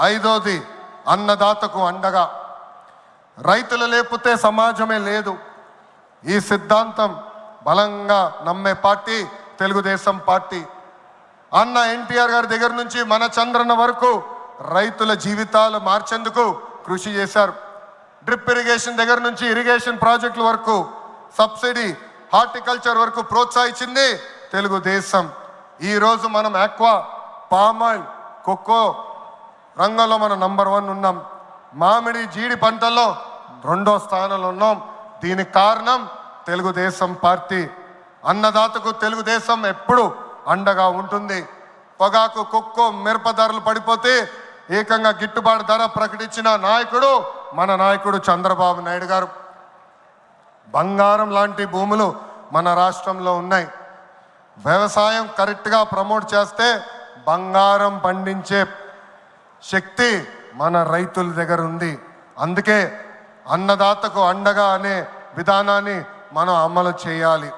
ఐదోది అన్నదాతకు అండగా. రైతులు లేకపోతే సమాజమే లేదు. ఈ సిద్ధాంతం బలంగా నమ్మే పార్టీ తెలుగుదేశం పార్టీ. అన్న ఎన్టీఆర్ గారి దగ్గర నుంచి మన చంద్రన్న వరకు రైతుల జీవితాలు మార్చేందుకు కృషి చేశారు. డ్రిప్ ఇరిగేషన్ దగ్గర నుంచి ఇరిగేషన్ ప్రాజెక్టుల వరకు సబ్సిడీ హార్టికల్చర్ వరకు ప్రోత్సహించింది తెలుగుదేశం. ఈరోజు మనం ఆక్వా పామాయిల్ కొక్కో రంగంలో మనం నంబర్ వన్ ఉన్నాం. మామిడి జీడి పంటల్లో రెండో స్థానంలో ఉన్నాం. దీనికి కారణం తెలుగుదేశం పార్టీ. అన్నదాతకు తెలుగుదేశం ఎప్పుడు అండగా ఉంటుంది. పొగాకు కుక్కో మిరప ధరలు పడిపోతే ఏకంగా గిట్టుబాటు ధర ప్రకటించిన నాయకుడు మన నాయకుడు చంద్రబాబు నాయుడు గారు. బంగారం లాంటి భూములు మన రాష్ట్రంలో ఉన్నాయి. వ్యవసాయం కరెక్ట్గా ప్రమోట్ చేస్తే బంగారం పండించే శక్తి మన రైతుల దగ్గర ఉంది. అందుకే అన్నదాతకు అండగా అనే విధానాన్ని మనం అమలు చేయాలి.